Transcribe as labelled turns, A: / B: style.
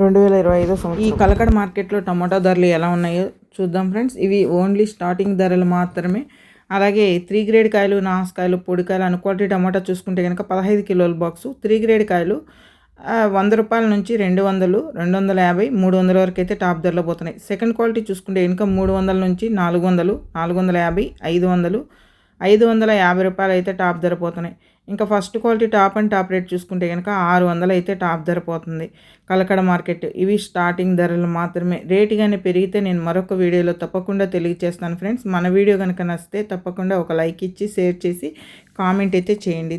A: రెండు వేల ఇరవై ఐదో సంవత్సరం. ఈ కలకడ మార్కెట్లో టమాటా ధరలు ఎలా ఉన్నాయో చూద్దాం ఫ్రెండ్స్. ఇవి ఓన్లీ స్టార్టింగ్ ధరలు మాత్రమే. అలాగే త్రీ గ్రేడ్ కాయలు నాసుకాయలు పొడికాయలు అను క్వాలిటీ టమాటా చూసుకుంటే కనుక పదహైదు కిలోల బాక్సు. త్రీ గ్రేడ్ కాయలు వంద రూపాయల నుంచి రెండు వందలు రెండు వందల యాభై మూడు వందల వరకు అయితే టాప్ ధరలో పోతున్నాయి. సెకండ్ క్వాలిటీ చూసుకుంటే ఇంకా మూడు వందల నుంచి నాలుగు వందలు నాలుగు వందల యాభై ఐదు వందలు ఐదు వందల యాభై రూపాయలు అయితే టాప్ ధర పోతున్నాయి ఇంకా first quality top and top rate చూసుకుంటే కనుక ఆరు వందలు అయితే టాప్ ధర పోతుంది కలకడ మార్కెట్ ఇవి స్టార్టింగ్ ధరలు మాత్రమే. రేటు కానీ పెరిగితే నేను మరొక వీడియోలో తప్పకుండా తెలియజేస్తాను ఫ్రెండ్స్. మన వీడియో కనుక నచ్చితే తప్పకుండా ఒక లైక్ ఇచ్చి షేర్ చేసి కామెంట్ అయితే చేయండి.